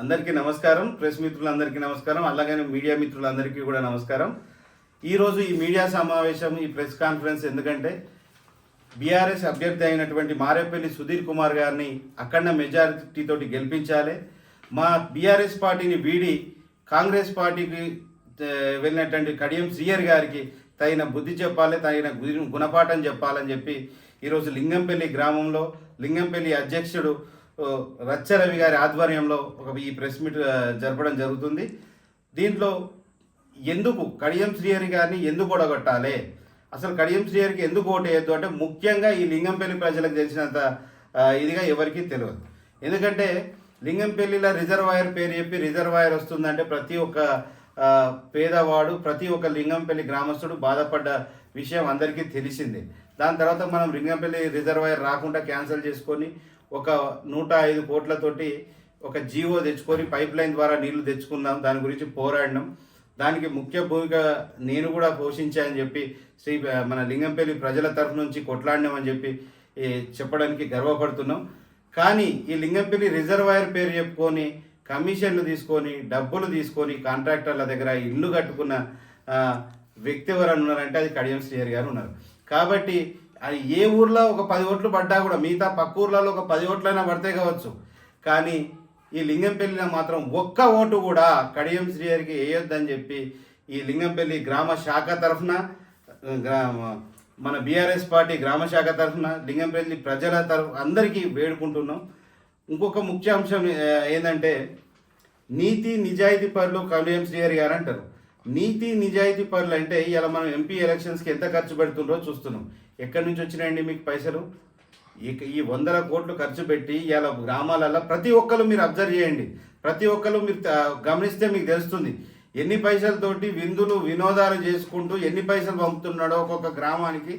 అందరికీ నమస్కారం. ప్రెస్ మిత్రులందరికీ నమస్కారం. అలాగనే మీడియా మిత్రులందరికీ కూడా నమస్కారం. ఈరోజు ఈ మీడియా సమావేశం ఈ ప్రెస్ కాన్ఫరెన్స్ ఎందుకంటే బీఆర్ఎస్ అభ్యర్థి అయినటువంటి మారేపల్లి సుధీర్ కుమార్ గారిని అఖండ మెజారిటీతోటి గెలిపించాలి. మా బీఆర్ఎస్ పార్టీని వీడి కాంగ్రెస్ పార్టీకి వెళ్ళినటువంటి కడియం సీఆర్ గారికి తగిన బుద్ధి చెప్పాలి తగిన గుణపాఠం చెప్పాలని చెప్పి ఈరోజు లింగంపల్లి గ్రామంలో లింగంపల్లి అధ్యక్షుడు రచ్చ రచ్చరవి గారి ఆధ్వర్యంలో ఒక ఈ ప్రెస్ మీట్ జరపడం జరుగుతుంది. దీంట్లో ఎందుకు కడియం శ్రీహరి గారిని ఎందుకు ఓడగొట్టాలి? అసలు కడియం శ్రీహరికి ఎందుకు ఓటేయద్దు? అంటే ముఖ్యంగా ఈ లింగంపల్లి ప్రజలకు తెలిసినంత ఇదిగా ఎవరికీ తెలియదు. ఎందుకంటే లింగంపల్లిలో రిజర్వాయర్ పేరు చెప్పి రిజర్వాయర్ వస్తుందంటే ప్రతి ఒక్క పేదవాడు ప్రతి ఒక్క లింగంపల్లి గ్రామస్తుడు బాధపడ్డ విషయం అందరికీ తెలిసిందే. దాని తర్వాత మనం లింగంపల్లి రిజర్వాయర్ రాకుండా క్యాన్సిల్ చేసుకొని ఒక నూట ఐదు కోట్లతోటి ఒక జీవో తెచ్చుకొని పైప్ లైన్ ద్వారా నీళ్ళు తెచ్చుకుందాం దాని గురించి పోరాడినాం. దానికి ముఖ్య భూమిక నేను కూడా పోషించానని చెప్పి శ్రీ మన లింగంపల్లి ప్రజల తరఫు నుంచి కొట్లాడినామని చెప్పి చెప్పడానికి గర్వపడుతున్నాం. కానీ ఈ లింగంపల్లి రిజర్వాయర్ పేరు చెప్పుకొని కమిషన్లు తీసుకొని డబ్బులు తీసుకొని కాంట్రాక్టర్ల దగ్గర ఇల్లు కట్టుకున్న వ్యక్తి ఎవరైనా ఉన్నారంటే అది కడియం శ్రీహరి గారు ఉన్నారు. కాబట్టి అది ఏ ఊర్లో ఒక పది ఓట్లు పడ్డా కూడా మిగతా పక్క ఊర్లలో ఒక పది ఓట్లైనా పడితే కావచ్చు. కానీ ఈ లింగంపల్లిలో మాత్రం ఒక్క ఓటు కూడా కడియం శ్రీహరికి వేయొద్దని చెప్పి ఈ లింగంపల్లి గ్రామ శాఖ తరఫున మన బీఆర్ఎస్ పార్టీ గ్రామ శాఖ తరఫున లింగంపల్లి ప్రజల తరఫు అందరికీ వేడుకుంటున్నాం. ఇంకొక ముఖ్య అంశం ఏంటంటే నీతి నిజాయితీ పరులు కడియం శ్రీహరి గారు అంటారు. నీతి నిజాయితీ పరులు అంటే ఇలా మనం ఎంపీ ఎలక్షన్స్కి ఎంత ఖర్చు పెడుతుండో చూస్తున్నాం. ఎక్కడి నుంచి వచ్చినాయండి మీకు పైసలు? ఈ వందల కోట్లు ఖర్చు పెట్టి ఇలా గ్రామాలలో ప్రతి ఒక్కరు మీరు అబ్జర్వ్ చేయండి. ప్రతి ఒక్కరు మీరు గమనిస్తే మీకు తెలుస్తుంది. ఎన్ని పైసలతోటి విందులు వినోదాలు చేసుకుంటూ ఎన్ని పైసలు పంపుతున్నాడో ఒక్కొక్క గ్రామానికి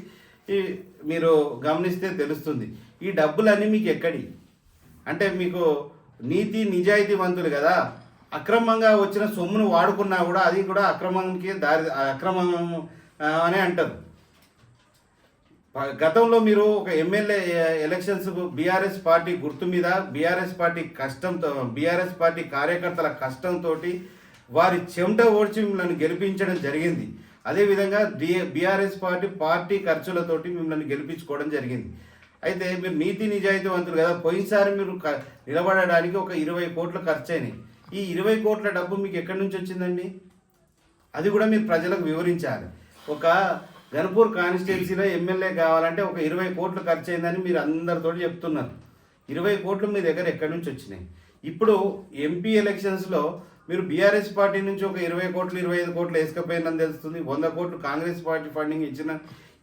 మీరు గమనిస్తే తెలుస్తుంది. ఈ డబ్బులన్నీ మీకు ఎక్కడి? అంటే మీకు నీతి నిజాయితీవంతులు కదా. అక్రమంగా వచ్చిన సొమ్మును వాడుకున్నా కూడా అది కూడా అక్రమానికి దారి అక్రమం అనే అంటారు. గతంలో మీరు ఒక ఎమ్మెల్యే ఎలక్షన్స్ బీఆర్ఎస్ పార్టీ గుర్తు మీద బీఆర్ఎస్ పార్టీ కష్టంతో బీఆర్ఎస్ పార్టీ కార్యకర్తల కష్టంతో వారి చెమట ఓడ్చి మిమ్మల్ని గెలిపించడం జరిగింది. అదేవిధంగా బి బీఆర్ఎస్ పార్టీ పార్టీ ఖర్చులతోటి మిమ్మల్ని గెలిపించుకోవడం జరిగింది. అయితే మీరు నీతి నిజాయితీవంతులు కదా పోయినసారి మీరు క- నిలబడడానికి ఒక ఇరవై కోట్లు ఖర్చు అయినాయి ఈ ఇరవై కోట్ల డబ్బు మీకు ఎక్కడి నుంచి వచ్చిందండి? అది కూడా మీరు ప్రజలకు వివరించాలి. ఒక గన్పూర్ కాన్స్టిట్యున్సీలో ఎమ్మెల్యే కావాలంటే ఒక ఇరవై కోట్లు ఖర్చు అయిందని మీరు అందరితో చెప్తున్నారు. ఇరవై కోట్లు మీ దగ్గర ఎక్కడి నుంచి వచ్చినాయి? ఇప్పుడు ఎంపీ ఎలక్షన్స్లో మీరు బీఆర్ఎస్ పార్టీ నుంచి ఒక ఇరవై కోట్లు ఇరవై ఐదు కోట్లు వేసుకపోయిందని తెలుస్తుంది. వంద కోట్లు కాంగ్రెస్ పార్టీ ఫండింగ్ ఇచ్చిన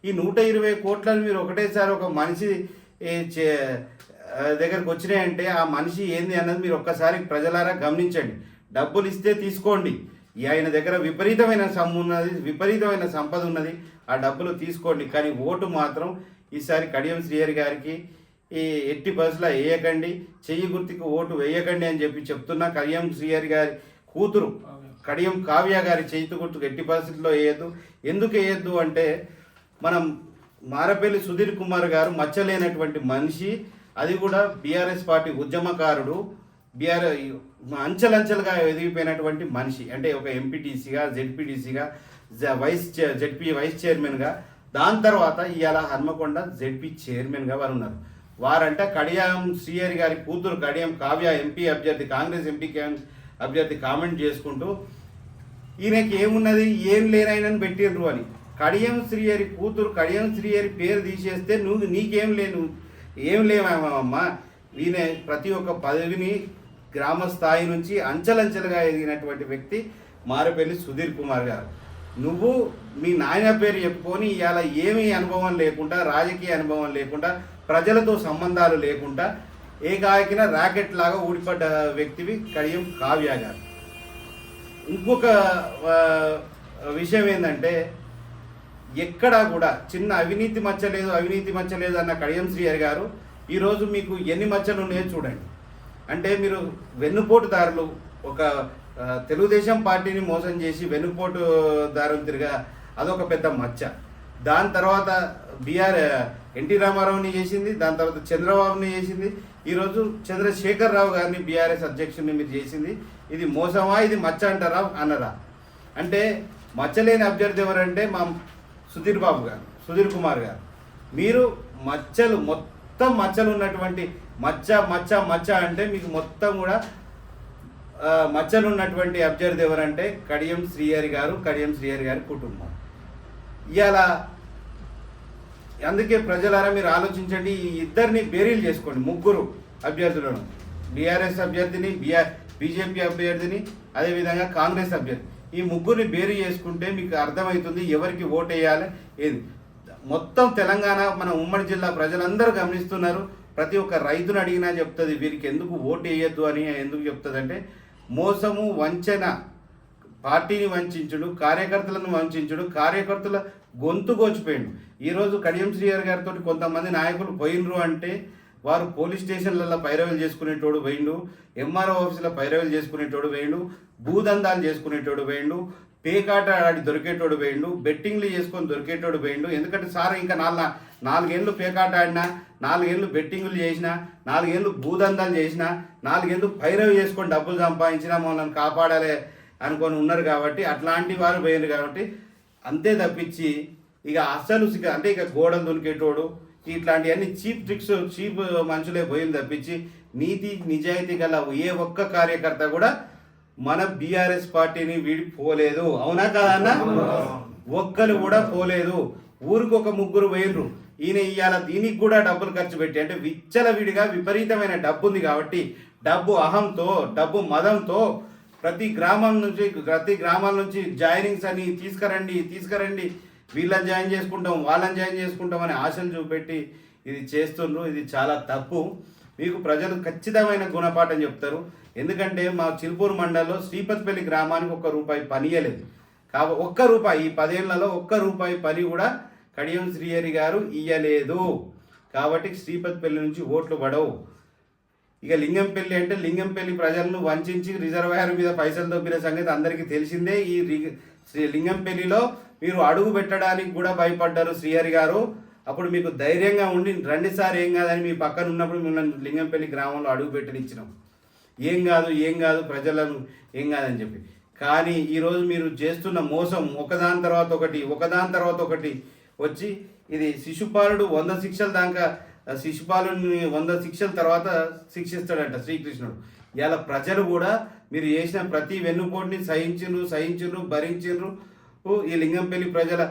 ఈ నూట ఇరవై కోట్లను మీరు ఒకటేసారి ఒక మనిషి చే- దగ్గరకు వచ్చినాయంటే ఆ మనిషి ఏంది అన్నది మీరు ఒక్కసారి ప్రజలారా గమనించండి. డబ్బులు ఇస్తే తీసుకోండి. ఆయన దగ్గర విపరీతమైన సొమ్ము ఉన్నది విపరీతమైన సంపద ఉన్నది. ఆ డబ్బులు తీసుకోండి. కానీ ఓటు మాత్రం ఈసారి కడియం శ్రీహరి గారికి ఈ ఎట్టి బస్సులో వేయకండి. చెయ్యి గుర్తుకు ఓటు వేయకండి అని చెప్పి చెప్తున్నా. కడియం శ్రీహరి గారి కూతురు కడియం కావ్య గారి చేతి గుర్తుకు ఎట్టి పరిస్థితుల్లో వేయద్దు. ఎందుకు వేయద్దు అంటే మనం మారపల్లి సుధీర్ కుమార్ గారు మచ్చలేనటువంటి మనిషి. అది కూడా బీఆర్ఎస్ పార్టీ ఉద్యమకారుడు. బీఆర్ అంచెలంచెలుగా ఎదిగిపోయినటువంటి మనిషి అంటే ఒక ఎంపీటీసీగా జెడ్పీటీసీగా వైస్ జెడ్పీ వైస్ చైర్మన్గా దాని తర్వాత ఇవాళ హన్మకొండ జెడ్పీ చైర్మన్గా వారు ఉన్నారు. వారంటే కడియం శ్రీహరి గారి కూతురు కడియం కావ్య ఎంపీ అభ్యర్థి కాంగ్రెస్ ఎంపీ అభ్యర్థి కామెంట్ చేసుకుంటూ ఈయనకి ఏమున్నది ఏం లేనైనని పెట్టిండ్రు అని. కడియం శ్రీహరి కూతురు కడియం శ్రీహరి పేరు తీసేస్తే నువ్వు నీకేం లేను ఏం లేవమ్మా ఈయన ప్రతి ఒక్క పదవిని గ్రామ స్థాయి నుంచి అంచెలంచెలుగా ఎదిగినటువంటి వ్యక్తి మారపల్లి సుధీర్ కుమార్ గారు. నువ్వు మీ నాయన పేరు చెప్పుకొని ఇవాళ ఏమీ అనుభవం లేకుండా రాజకీయ అనుభవం లేకుండా ప్రజలతో సంబంధాలు లేకుండా ఏకాకిన ర్యాకెట్ లాగా ఊడిపడ్డ వ్యక్తివి కడియం కావ్య గారు. ఇంకొక విషయం ఏంటంటే ఎక్కడా కూడా చిన్న అవినీతి మచ్చలేదు అవినీతి మచ్చలేదు అన్న కడియం శ్రీయర్ గారు ఈరోజు మీకు ఎన్ని మచ్చలు ఉన్నాయో చూడండి. అంటే మీరు వెన్నుపోటుదారులు ఒక తెలుగుదేశం పార్టీని మోసం చేసి వెన్నుపోటుదారులు తిరిగా అదొక పెద్ద మచ్చ. దాని తర్వాత బీఆర్ ఎన్టీ రామారావుని చేసింది దాని తర్వాత చంద్రబాబుని చేసింది. ఈరోజు చంద్రశేఖర్ రావు గారిని బీఆర్ఎస్ అధ్యక్షుడిని మీరు చేసింది. ఇది మోసమా ఇది మచ్చ అంటారా అన్నరా అంటే మచ్చలేని అభ్యర్థి ఎవరంటే మా సుధీర్ బాబు గారు సుధీర్ కుమార్ గారు. మీరు మచ్చలు మొత్తం మచ్చలు ఉన్నటువంటి మచ్చ మచ్చ మచ్చ అంటే మీకు మొత్తం కూడా మచ్చలు ఉన్నటువంటి అభ్యర్థి ఎవరంటే కడియం శ్రీహరి గారు కడియం శ్రీహరి గారి కుటుంబం. ఇవాళ అందుకే ప్రజలారా మీరు ఆలోచించండి ఈ ఇద్దరిని బేరీలు చేసుకోండి ముగ్గురు అభ్యర్థులను. బీఆర్ఎస్ అభ్యర్థిని బీఆర్ బీజేపీ అభ్యర్థిని అదేవిధంగా కాంగ్రెస్ అభ్యర్థి. ఈ ముగ్గురిని బేరీ చేసుకుంటే మీకు అర్థమవుతుంది ఎవరికి ఓటు వేయాలి ఏది. మొత్తం తెలంగాణ మన ఉమ్మడి జిల్లా ప్రజలందరూ గమనిస్తున్నారు ప్రతి ఒక్క రైతును అడిగినా చెప్తుంది వీరికి ఎందుకు ఓటు వేయొద్దు అని ఎందుకు చెప్తుందంటే మోసము వంచన పార్టీని వంచుడు కార్యకర్తలను వంచుడు కార్యకర్తల గొంతు కోచిపోయిండు ఈరోజు కడియం శ్రీహర్ గారితో కొంతమంది నాయకులు పోయినరు అంటే వారు పోలీస్ స్టేషన్లలో పైరవలు చేసుకునేటోడు పోయిండు ఎంఆర్ఓ ఆఫీసులో పైరవలు చేసుకునేటోడు పోయిండు భూదందాలు చేసుకునేటోడు పోయిండు పేకాట ఆడి దొరికేటోడు పోయిండు బెట్టింగ్లు చేసుకొని దొరికేటోడు పోయిండు ఎందుకంటే సార్ ఇంకా నాలుగు నాలుగేళ్ళు పేకాట ఆడినా నాలుగేళ్ళు బెట్టింగులు చేసిన నాలుగేళ్ళు భూదందాలు చేసిన నాలుగేళ్ళు పైరవి చేసుకొని డబ్బులు సంపాదించినా మనల్ని కాపాడాలి అనుకొని ఉన్నారు కాబట్టి అట్లాంటి వారు పోయారు కాబట్టి అంతే తప్పించి ఇక అస్సలు అంటే ఇక గోడలు దొరికేటోడు ఇట్లాంటివన్నీ చీప్ ట్రిక్స్ చీప్ మనుషులే పోయింది తప్పించి నీతి నిజాయితీ గల ఏ ఒక్క కార్యకర్త కూడా మన బీఆర్ఎస్ పార్టీని వీడి పోలేదు. అవునా కాదన్నా ఒక్కరు కూడా పోలేదు. ఊరికి ఒక ముగ్గురు పోయినరు ఈయన ఇవాళ దీనికి కూడా డబ్బులు ఖర్చు పెట్టి అంటే విచ్చల విడిగా విపరీతమైన డబ్బు ఉంది కాబట్టి డబ్బు అహంతో డబ్బు మదంతో ప్రతి గ్రామం నుంచి ప్రతి గ్రామాల నుంచి జాయినింగ్స్ అని తీసుకురండి తీసుకురండి. వీళ్ళని జాయిన్ చేసుకుంటాం వాళ్ళని జాయిన్ చేసుకుంటాం అని ఆశలు చూపెట్టి ఇది చేస్తుండ్రు. ఇది చాలా తప్పు. మీకు ప్రజలు ఖచ్చితమైన గుణపాఠం చెప్తారు. ఎందుకంటే మా చిలుపూరు మండలంలో శ్రీపతిపల్లి గ్రామానికి ఒక్క రూపాయి పని ఇయ్యలేదు. కాబ ఒక్క రూపాయి ఈ పదేళ్ళలో ఒక్క రూపాయి పని కూడా కడియం శ్రీహరి గారు ఇయ్యలేదు. కాబట్టి శ్రీపతిపల్లి నుంచి ఓట్లు పడవు. ఇక లింగంపల్లి అంటే లింగంపల్లి ప్రజలను వంచి రిజర్వాయర్ మీద పైసలు దొబ్బిన సంగతి అందరికీ తెలిసిందే. ఈ శ్రీ లింగంపల్లిలో మీరు అడుగు పెట్టడానికి కూడా భయపడ్డారు శ్రీహరి గారు. అప్పుడు మీకు ధైర్యంగా ఉండి రెండుసారి ఏం కాదని మీ పక్కన ఉన్నప్పుడు మిమ్మల్ని లింగంపల్లి గ్రామంలో అడుగు పెట్టనిచ్చినాం. ఏం కాదు ఏం కాదు ప్రజలను ఏం కాదని చెప్పి. కానీ ఈరోజు మీరు చేస్తున్న మోసం ఒకదాని తర్వాత ఒకటి ఒకదాని తర్వాత ఒకటి వచ్చి ఇది శిశుపాలుడు వంద శిక్షల దాకా శిశుపాలుని వంద శిక్షల తర్వాత శిక్షిస్తాడంట శ్రీకృష్ణుడు. ఇలా ప్రజలు కూడా మీరు చేసిన ప్రతి వెన్నుపోటుని సహించును సహించిండ్రు భరించిండ్రు. ఈ లింగంపల్లి ప్రజల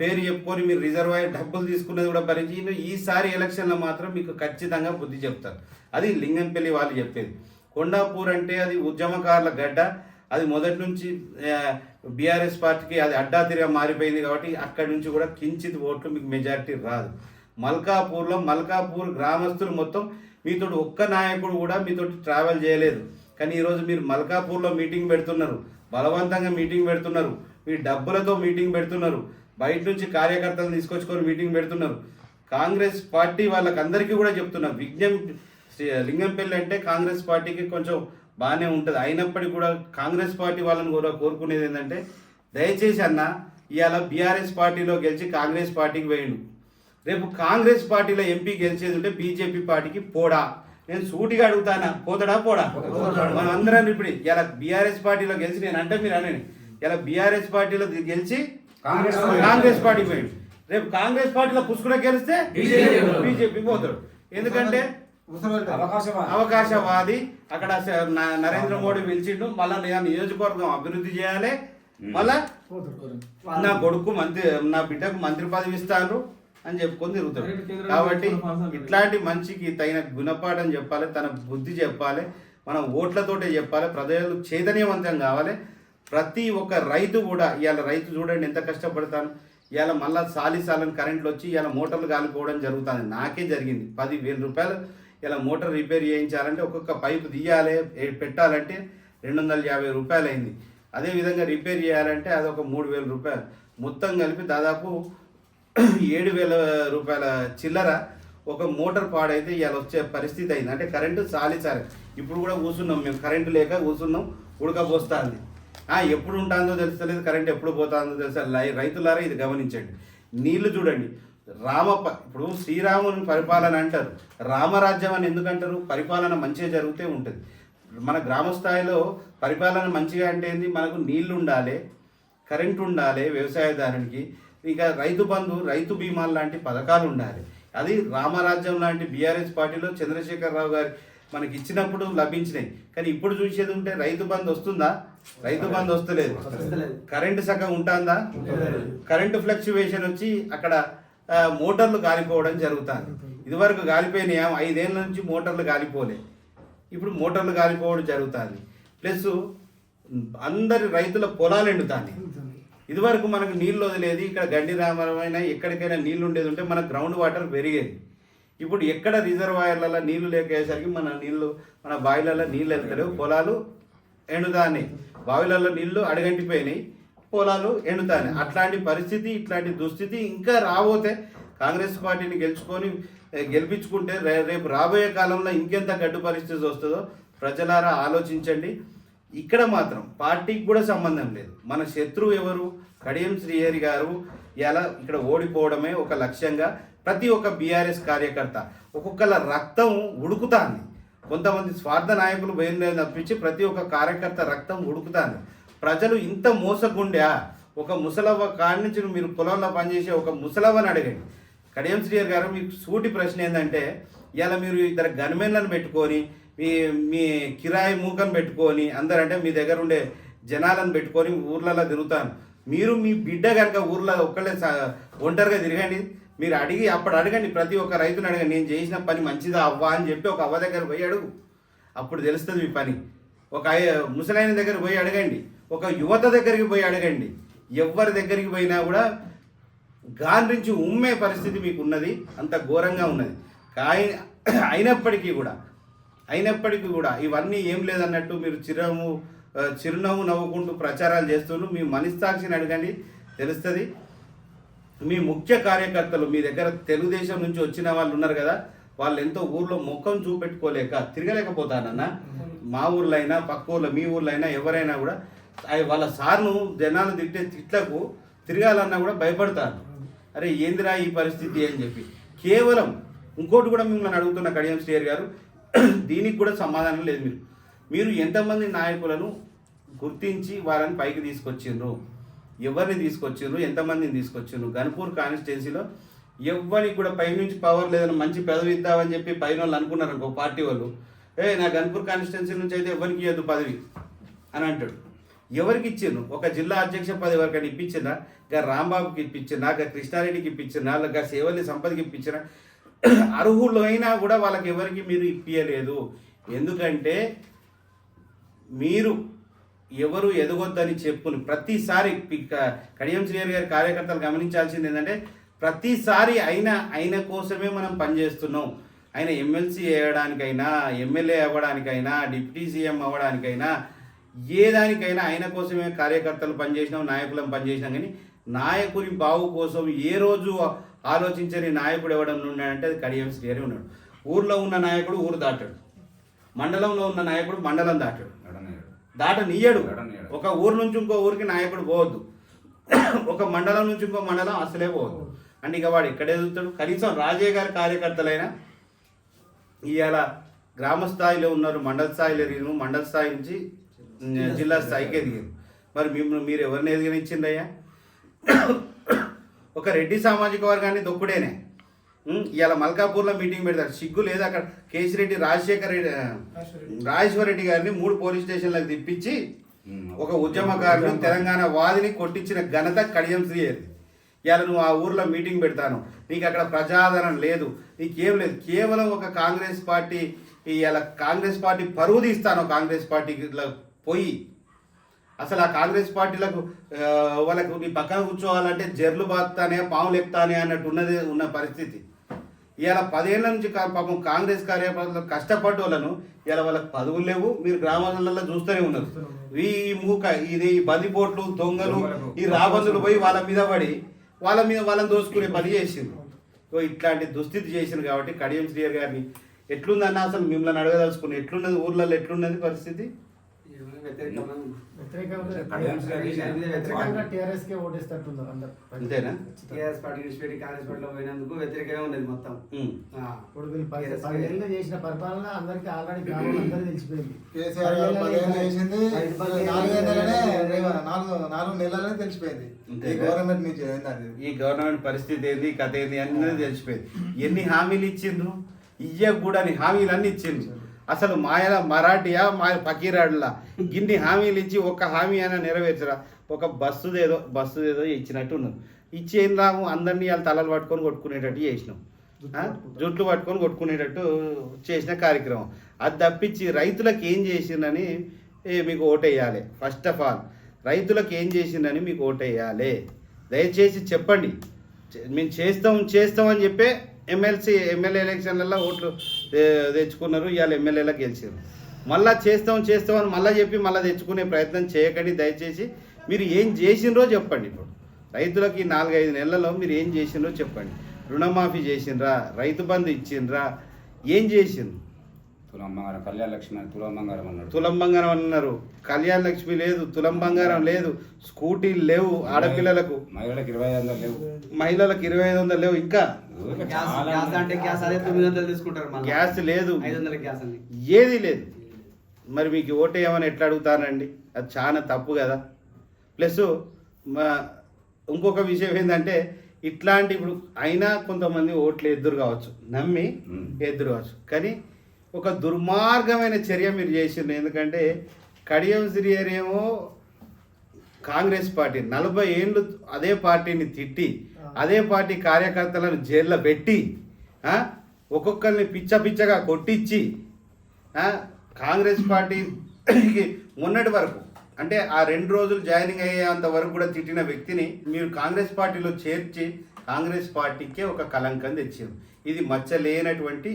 పేరు చెప్పుకొని మీరు రిజర్వాయర్ డబ్బులు తీసుకున్నది కూడా భరించి ఈసారి ఎలక్షన్లో మాత్రం మీకు ఖచ్చితంగా బుద్ధి చెప్తారు. అది లింగంపల్లి వాళ్ళు చెప్పేది. కొండాపూర్ అంటే అది ఉద్యమకారుల గడ్డ. అది మొదటి నుంచి బీఆర్ఎస్ పార్టీకి అది అడ్డాతిరిగా మారిపోయింది కాబట్టి అక్కడి నుంచి కూడా కించిత్ ఓట్లు మీకు మెజారిటీ రాదు. మల్కాపూర్లో మల్కాపూర్ గ్రామస్తులు మొత్తం మీతో ఒక్క నాయకుడు కూడా మీతో ట్రావెల్ చేయలేదు. కానీ ఈరోజు మీరు మల్కాపూర్లో మీటింగ్ పెడుతున్నారు. బలవంతంగా మీటింగ్ పెడుతున్నారు. మీ డబ్బులతో మీటింగ్ పెడుతున్నారు. బయట నుంచి కార్యకర్తలు తీసుకొచ్చుకొని మీటింగ్ పెడుతున్నారు. కాంగ్రెస్ పార్టీ వాళ్ళకందరికీ కూడా చెప్తున్నా విజ్ఞం లింగంపల్లి అంటే కాంగ్రెస్ పార్టీకి కొంచెం బాగానే ఉంటుంది. అయినప్పటికీ కూడా కాంగ్రెస్ పార్టీ వాళ్ళని కూడా కోరుకునేది ఏంటంటే దయచేసి అన్న ఇవాళ బీఆర్ఎస్ పార్టీలో గెలిచి కాంగ్రెస్ పార్టీకి వేయండు. రేపు కాంగ్రెస్ పార్టీలో ఎంపీ గెలిచేది ఉంటే బీజేపీ పార్టీకి పోడా? నేను సూటిగా అడుగుతానా? పోతాడా? పోడా? మనం అందరం ఇప్పుడు ఇలా బీఆర్ఎస్ పార్టీలో గెలిచి నేను అంటే మీరు అనండి ఇలా బీఆర్ఎస్ పార్టీలో గెలిచి కాంగ్రెస్ కాంగ్రెస్ పార్టీ పోయింది రేపు కాంగ్రెస్ పార్టీలో పుష్కర గెలిస్తే బీజేపీ పోతాడు. ఎందుకంటే అవకాశం అవకాశవాది. అక్కడ నరేంద్ర మోడీ పిలిచిండు మళ్ళా నా నియోజకవర్గం అభివృద్ధి చేయాలి. మళ్ళా నా కొడుకు మంత్రి నా బిడ్డకు మంత్రి పదవి ఇస్తాను అని చెప్పుకొని తిరుగుతాడు కాబట్టి ఇట్లాంటి మనిషికి తగిన గుణపాఠం చెప్పాలి తన బుద్ధి చెప్పాలి మనం ఓట్లతోటే చెప్పాలి ప్రజలు చైతన్యవంతం కావాలి. ప్రతి ఒక్క రైతు కూడా ఇవాళ రైతు చూడండి ఎంత కష్టపడతాను. ఇవాళ మళ్ళా సాలిసాలని కరెంట్లు వచ్చి ఇవాళ మోటార్లు కాలిపోవడం జరుగుతుంది. నాకే జరిగింది. పది వేల రూపాయలు ఇలా మోటార్ రిపేర్ చేయించాలంటే ఒక్కొక్క పైపు తీయాలి పెట్టాలంటే రెండు వందల యాభై రూపాయలు అయింది అదేవిధంగా రిపేర్ చేయాలంటే అది ఒక మూడు వేల రూపాయలు. మొత్తం కలిపి దాదాపు ఏడు వేల రూపాయల చిల్లర ఒక మోటార్ పాడైతే ఇవాళ వచ్చే పరిస్థితి అయింది. అంటే కరెంటు సాలి సాలి. ఇప్పుడు కూడా కూర్చున్నాం మేము. కరెంటు లేక కూర్చున్నాం. ఉడకపోస్తుంది. ఎప్పుడు ఉంటుందో తెలుస్తలేదు కరెంట్ ఎప్పుడు పోతుందో తెలుస్తుంది రైతులారా ఇది గమనించండి. నీళ్ళు చూడండి. రామ ఇప్పుడు శ్రీరాముని పరిపాలన అంటారు. రామరాజ్యం అని ఎందుకంటారు? పరిపాలన మంచిగా జరిగితే ఉంటుంది. మన గ్రామ స్థాయిలో పరిపాలన మంచిగా అంటే ఏంది? మనకు నీళ్ళు ఉండాలి కరెంట్ ఉండాలి వ్యవసాయదారునికి. ఇంకా రైతు బంధు రైతు బీమాలు లాంటి పథకాలు ఉండాలి. అది రామరాజ్యం లాంటి బీఆర్ఎస్ పార్టీలో చంద్రశేఖరరావు గారు మనకి ఇచ్చినప్పుడు లభించినాయి. కానీ ఇప్పుడు చూసేది ఉంటే రైతు బంధు వస్తుందా? రైతు బంధు వస్తలేదు. కరెంటు సగం ఉంటుందా? కరెంటు ఫ్లక్చువేషన్ వచ్చి అక్కడ మోటార్లు గాలిపోవడం జరుగుతుంది. ఇదివరకు గాలిపోయినాయా? ఐదేళ్ళ నుంచి మోటార్లు గాలిపోలే. ఇప్పుడు మోటార్లు గాలిపోవడం జరుగుతుంది. ప్లస్ అందరి రైతుల పొలాలు ఎండుతాయి ఇదివరకు మనకు నీళ్ళు వదిలేది ఇక్కడ గండి రామరమైన ఎక్కడికైనా నీళ్ళు ఉండేది ఉంటే మన గ్రౌండ్ వాటర్ పెరిగేది. ఇప్పుడు ఎక్కడ రిజర్వాయర్లలో నీళ్ళు లేకేసరికి మన నీళ్ళు మన బావిలలో నీళ్ళు వెళ్తలేవు. పొలాలు ఎండుతాయి బావిలలో నీళ్ళు అడగంటిపోయినాయి పొలాలు ఎండుతాయి అట్లాంటి పరిస్థితి ఇట్లాంటి దుస్థితి ఇంకా రాబోతే కాంగ్రెస్ పార్టీని గెలుచుకొని గెలిపించుకుంటే రేపు రాబోయే కాలంలో ఇంకెంత గడ్డు పరిస్థితి వస్తుందో ప్రజలారా ఆలోచించండి. ఇక్కడ మాత్రం పార్టీకి కూడా సంబంధం లేదు. మన శత్రువు ఎవరు? కడియం శ్రీహరి గారు ఇలా ఇక్కడ ఓడిపోవడమే ఒక లక్ష్యంగా ప్రతి ఒక్క బీఆర్ఎస్ కార్యకర్త ఒక్కొక్కల రక్తం ఉడుకుతాంది. కొంతమంది స్వార్థ నాయకులు బయలుదేరి తప్పించి ప్రతి ఒక్క కార్యకర్త రక్తం ఉడుకుతాంది. ప్రజలు ఇంత మోసగుండా ఒక ముసలవ్వ కాడి నుంచి మీరు పొలంలో పనిచేసే ఒక ముసలవ్వని అడగండి. కడియం శ్రీయర్ గారు మీకు సూటి ప్రశ్న ఏంటంటే ఇలా మీరు ఇద్దరు గన్మెన్లను పెట్టుకొని మీ మీ కిరాయి మూకను పెట్టుకొని అందరంటే మీ దగ్గర ఉండే జనాలను పెట్టుకొని ఊర్లలో తిరుగుతాను మీరు మీ బిడ్డ కనుక ఊర్లో ఒక్కళ్ళే ఒంటరిగా తిరగండి. మీరు అడిగి అప్పుడు అడగండి ప్రతి ఒక్క రైతుని అడగండి నేను చేసిన పని మంచిదా అవ్వా అని చెప్పి ఒక అవ్వ దగ్గర పోయి అడుగు. అప్పుడు తెలుస్తుంది మీ పని. ఒక అయ్య- ముసలాయన దగ్గర పోయి అడగండి. ఒక యువత దగ్గరికి పోయి అడగండి. ఎవరి దగ్గరికి పోయినా కూడా గాండ్రించి ఉమ్మే పరిస్థితి మీకు ఉన్నది అంత ఘోరంగా ఉన్నది. కాయ అయినప్పటికీ కూడా అయినప్పటికీ కూడా ఇవన్నీ ఏం లేదన్నట్టు మీరు చిరము చిరునవ్వు నవ్వుకుంటూ ప్రచారాలు చేస్తున్నారు. మీ మనస్సాక్షిని అడగండి తెలుస్తుంది. మీ ముఖ్య కార్యకర్తలు మీ దగ్గర తెలుగుదేశం నుంచి వచ్చిన వాళ్ళు ఉన్నారు కదా వాళ్ళు ఎంతో ఊర్లో ముఖం చూపెట్టుకోలేక తిరగలేకపోతానన్న. మా ఊర్లో అయినా పక్క ఊర్లో మీ ఊర్లో అయినా ఎవరైనా కూడా వాళ్ళ సార్ను జనాలు తిట్టే తిట్లకు తిరగాలన్నా కూడా భయపడతారు. అరే ఏందిరా ఈ పరిస్థితి అని చెప్పి. కేవలం ఇంకోటి కూడా మిమ్మల్ని అడుగుతున్న కడియం శ్రీయర్ గారు దీనికి కూడా సమాధానం లేదు మీరు. మీరు ఎంతమంది నాయకులను గుర్తించి వారిని పైకి తీసుకొచ్చిండ్రు? ఎవరిని తీసుకొచ్చిండ్రు? ఎంతమందిని తీసుకొచ్చిండ్రు? గన్పూర్ కాన్స్టిట్యున్సీలో ఎవరికి కూడా పై నుంచి పవర్ లేదని మంచి పదవి ఇద్దామని చెప్పి పైన వాళ్ళు అనుకున్నారు అనుకో పార్టీ వాళ్ళు. ఏ నా గన్పూర్ కాన్స్టిట్యున్సీ నుంచి అయితే ఎవరికి ఇవ్వద్దు పదవి? అని అంటాడు. ఎవరికి ఇచ్చిండ్రు? ఒక జిల్లా అధ్యక్ష పదవి ఎవరికైనా ఇప్పించినా గా రాంబాబుకి ఇప్పించినా గా కృష్ణారెడ్డికి ఇప్పించినా గా సేవల్ని సంపదకి ఇప్పించినా అర్హులు అయినా కూడా వాళ్ళకి ఎవరికి మీరు ఇప్పియలేదు. ఎందుకంటే మీరు ఎవరు ఎదగొద్దని చెప్పును ప్రతిసారి కడియం శ్రీయర్ గారి కార్యకర్తలు గమనించాల్సింది ఏంటంటే ప్రతిసారి ఆయన ఆయన కోసమే మనం పనిచేస్తున్నాం. ఆయన ఎమ్మెల్సీ అవ్వడానికైనా ఎమ్మెల్యే అవ్వడానికైనా డిప్యూటీ సీఎం అవ్వడానికైనా ఏ దానికైనా ఆయన కోసమే కార్యకర్తలు పనిచేసినాం నాయకులం పనిచేసినాం. కానీ నాయకుని బావు కోసం ఏ రోజు ఆలోచించని నాయకుడు ఎవడన్నా ఉన్నాడంటే అది కడియం శ్రీహరి ఉన్నాడు. ఊర్లో ఉన్న నాయకుడు ఊరు దాటాడు. మండలంలో ఉన్న నాయకుడు మండలం దాటాడు. దాటనీయడు. ఒక ఊరు నుంచి ఇంకో ఊరికి నాయకుడు పోవద్దు. ఒక మండలం నుంచి ఇంకో మండలం అసలే పోవద్దు. అంటే ఇక వాడు ఎక్కడ ఎదుగుతాడు కనీసం రాజయ్య గారి కార్యకర్తలైనా ఇవాళ గ్రామ స్థాయిలో ఉన్నారు. మండల స్థాయిలో ఎదిగిన మండల స్థాయి నుంచి జిల్లా స్థాయికి ఎదిగారు మరి మిమ్మల్ని మీరు ఎవరిని ఎదిగనిచ్చిందయ్యా ఒక రెడ్డి సామాజిక వర్గాన్ని దొక్కుడేనే. ఇవాళ మల్కాపూర్లో మీటింగ్ పెడతారు సిగ్గు లేదు అక్కడ. కేసిరెడ్డి రాజశేఖర్ రెడ్డి రాజేశ్వర రెడ్డి గారిని మూడు పోలీస్ స్టేషన్లకు తిప్పించి ఒక ఉద్యమకారుడు తెలంగాణ వాదిని కొట్టించిన ఘనత కడియం శ్రీయర్ ఇవాళ నువ్వు ఆ ఊర్లో మీటింగ్ పెడతాను. నీకు అక్కడ ప్రజాదరణ లేదు. నీకేం లేదు. కేవలం ఒక కాంగ్రెస్ పార్టీ ఇవాళ కాంగ్రెస్ పార్టీ పరువు తీస్తాను కాంగ్రెస్ పార్టీకి పోయి. అసలు ఆ కాంగ్రెస్ పార్టీలకు వాళ్ళకు నీ పక్కన కూర్చోవాలంటే జర్లు బాస్తానే పాములు ఎక్కుతానే అన్నట్టు ఉన్నది ఉన్న పరిస్థితి. ఇవాళ పదేళ్ళ నుంచి పాపం కాంగ్రెస్ కార్యకర్తలు కష్టపడ్డ వాళ్ళను ఇవాళ వాళ్ళకి పదవులు లేవు మీరు గ్రామాలలో చూస్తూనే ఉన్నారు. ఈ మూక ఇది ఈ బందిపోట్లు దొంగలు ఈ రాబందులు పోయి వాళ్ళ మీద పడి వాళ్ళ మీద వాళ్ళని దోసుకునే పని చేసిండ్రు. సో ఇట్లాంటి దుస్థితి చేసింది కాబట్టి కడియం శ్రీయర్ గారిని ఎట్లుందన్న అసలు మిమ్మల్ని అడగదలుచుకుని ఎట్లున్నది ఊర్లలో ఎట్లున్నది పరిస్థితి? అంతేనా? టీఆర్ఎస్ పార్టీ విడిచిపెట్టి కాంగ్రెస్ పార్టీలో పోయినందుకు వ్యతిరేకంగా ఉండేది మొత్తం. ఇప్పుడు. పదేళ్ళు చేసిన పరిపాలన అందరికి ఆల్రెడీ అందరూ తెలిసిపోయింది కేసీఆర్ గారు పదేళ్ళు చేసింది. నాలుగు నాలుగు నెలలనే తెలిసిపోయింది? ఈ గవర్నమెంట్ నుంచి ఈ గవర్నమెంట్ పరిస్థితి ఏంది కథ ఏంది అన్నీ తెలిసిపోయింది ఎన్ని హామీలు ఇచ్చిండ్రు ఇయ్యకూడని హామీలు అన్ని ఇచ్చిండ్రు అసలు మాయల మరాఠియా మాయ పకీరాడులా గిన్ని హామీలు ఇచ్చి ఒక హామీ అయినా నెరవేర్చరా? ఒక బస్సుదేదో బస్సుదేదో ఇచ్చినట్టు ఉన్నారు ఇచ్చి ఏం రాము అందరినీ వాళ్ళ తలలు పట్టుకొని కొట్టుకునేటట్టు చేసినాం? జుట్లు పట్టుకొని కొట్టుకునేటట్టు చేసిన కార్యక్రమం. అది తప్పించి రైతులకు ఏం చేసిందని మీకు ఓటేయాలి. ఫస్ట్ ఆఫ్ ఆల్ రైతులకు ఏం చేసిందని మీకు ఓటేయాలి. దయచేసి చెప్పండి. మేము చేస్తాం చేస్తాం అని చెప్పే ఎమ్మెల్సీ ఎమ్మెల్యే ఎలక్షన్లలో ఓట్లు తెచ్చుకున్నారు. ఇవాళ ఎమ్మెల్యేలా గెలిచారు. మళ్ళీ చేస్తాం చేస్తాం అని మళ్ళీ చెప్పి మళ్ళీ తెచ్చుకునే ప్రయత్నం చేయకండి దయచేసి. మీరు ఏం చేసిండ్రో చెప్పండి ఇప్పుడు. రైతులకి ఈ నాలుగైదు నెలల్లో మీరు ఏం చేసిండ్రో చెప్పండి. రుణమాఫీ చేసిండ్రా? రైతు బంధు ఇచ్చిండ్రా? ఏం చేసిండ్రు? తులం బంగారం కళ్యాణ లక్ష్మి తులం బంగారం అన్నాడు. తులం బంగారం అన్నారు. కళ్యాణ లక్ష్మి లేదు తులం బంగారం లేదు స్కూటీలు లేవు ఆడపిల్లలకు. మహిళలకు ఇరవై ఐదు వందలు లేవు. మహిళలకు ఇరవై ఐదు వందలు లేవు ఇంకా. గ్యాస్ అంటే గ్యాస్ అదే తొమ్మిది వందలు తీసుకుంటారు మళ్ళీ. గ్యాస్ లేదు. ఐదు వందల గ్యాస్ ఏది లేదు. మరి మీకు ఓటు ఏమని ఎట్లా అడుగుతానండి? అది చాలా తప్పు కదా. ప్లస్ మా ఇంకొక విషయం ఏంటంటే ఇట్లాంటి ఇప్పుడు అయినా కొంతమంది ఓట్లు ఎదురు కావచ్చు. నమ్మి మ్మ్. ఎదురు కావచ్చు. కానీ ఒక దుర్మార్గమైన చర్య మీరు చేసిండ్రు. ఎందుకంటే కడియం సిరియర్ ఏమో కాంగ్రెస్ పార్టీ నలభై ఏళ్ళు అదే పార్టీని తిట్టి అదే పార్టీ కార్యకర్తలను జైల్లో పెట్టి ఒక్కొక్కరిని పిచ్చ పిచ్చగా కొట్టించి కాంగ్రెస్ పార్టీకి మొన్నటి వరకు అంటే ఆ రెండు రోజులు జాయినింగ్ అయ్యేంత వరకు కూడా తిట్టిన వ్యక్తిని మీరు కాంగ్రెస్ పార్టీలో చేర్చి కాంగ్రెస్ పార్టీకే ఒక కలంకం తెచ్చారు ఇది మచ్చలేనటువంటి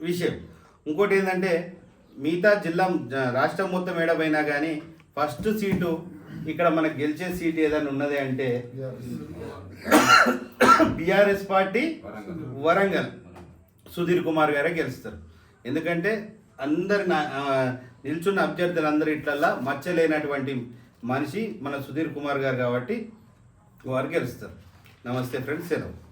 విషయం. ఇంకోటి ఏంటంటే మిగతా జిల్లా రాష్ట్రం మొత్తం ఏడపోయినా కానీ ఫస్ట్ సీటు ఇక్కడ మనకు గెలిచే సీట్ ఏదైనా ఉన్నది అంటే బీఆర్ఎస్ పార్టీ వరంగల్. సుధీర్ కుమార్ గారే గెలుస్తారు. ఎందుకంటే అందరి నా- నిల్చున్న అభ్యర్థులందరి ఇట్లల్లా మచ్చలేనటువంటి మనిషి మన సుధీర్ కుమార్ గారు కాబట్టి వారు గెలుస్తారు. నమస్తే ఫ్రెండ్స్ సెలవు.